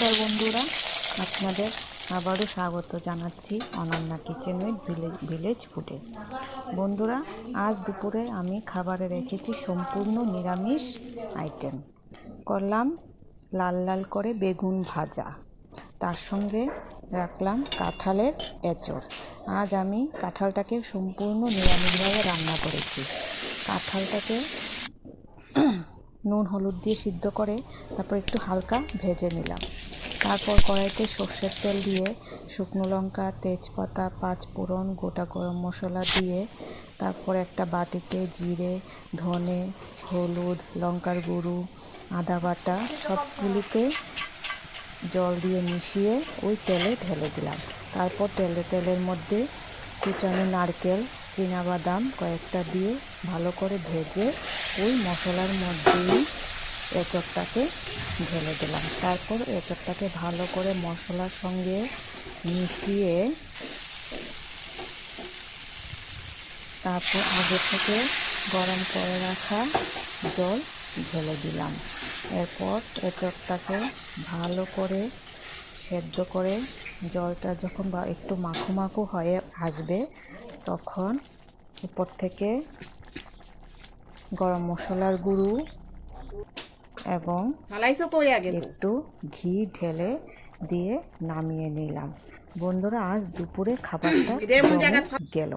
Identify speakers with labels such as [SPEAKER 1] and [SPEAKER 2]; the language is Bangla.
[SPEAKER 1] নমস্কার বন্ধুরা, আপনাদের আবারও স্বাগত জানাচ্ছি Ananya kitchen with village village ফুডে। বন্ধুরা, আজ দুপুরে আমি খাবারে রেখেছি সম্পূর্ণ নিরামিষ আইটেম। করলাম লাল লাল করে বেগুন ভাজা। তার সঙ্গে রাখলাম কাঁঠালের এঁচড়। আজ আমি কাঁঠালটাকে সম্পূর্ণ নিরামিষভাবে রান্না করেছি। কাঁঠালটাকে নুন, হলুদ দিয়ে সিদ্ধ করে তারপর একটু হালকা ভেজে নিলাম। তারপর কড়াইতে সর্ষের তেল দিয়ে শুকনো লঙ্কা, তেজপাতা, পাঁচ ফোড়ন, গোটা গরম মশলা দিয়ে তারপর একটা বাটিতে জিরে, ধনে, হলুদ, লঙ্কার গুঁড়ো, আদা বাটা সবগুলোকে জল দিয়ে মিশিয়ে ওই তেলে ঢেলে দিলাম। তারপর তেলে তেলের মধ্যে কুচানো নারকেল বাদাম কয়েকটা দিয়ে ভালো করে ভেজে ওই মশলার মধ্যেই এঁচড়টাকে ঢেলে দিলাম। তারপর এঁচড়টাকে ভালো করে মশলার সঙ্গে মিশিয়ে তারপর আগে থেকে গরম করে রাখা জল ঢেলে দিলাম। এরপর এঁচড়টাকে ভালো করে সেদ্ধ করে জলটা যখন বা একটু মাখো মাখো হয়ে আসবে, তখন উপর থেকে গরম মশলার গুঁড়ো এবং? একটু ঘি ঢেলে দিয়ে নামিয়ে নিলাম বন্ধুরা আজ দুপুরে খাবারটা গেল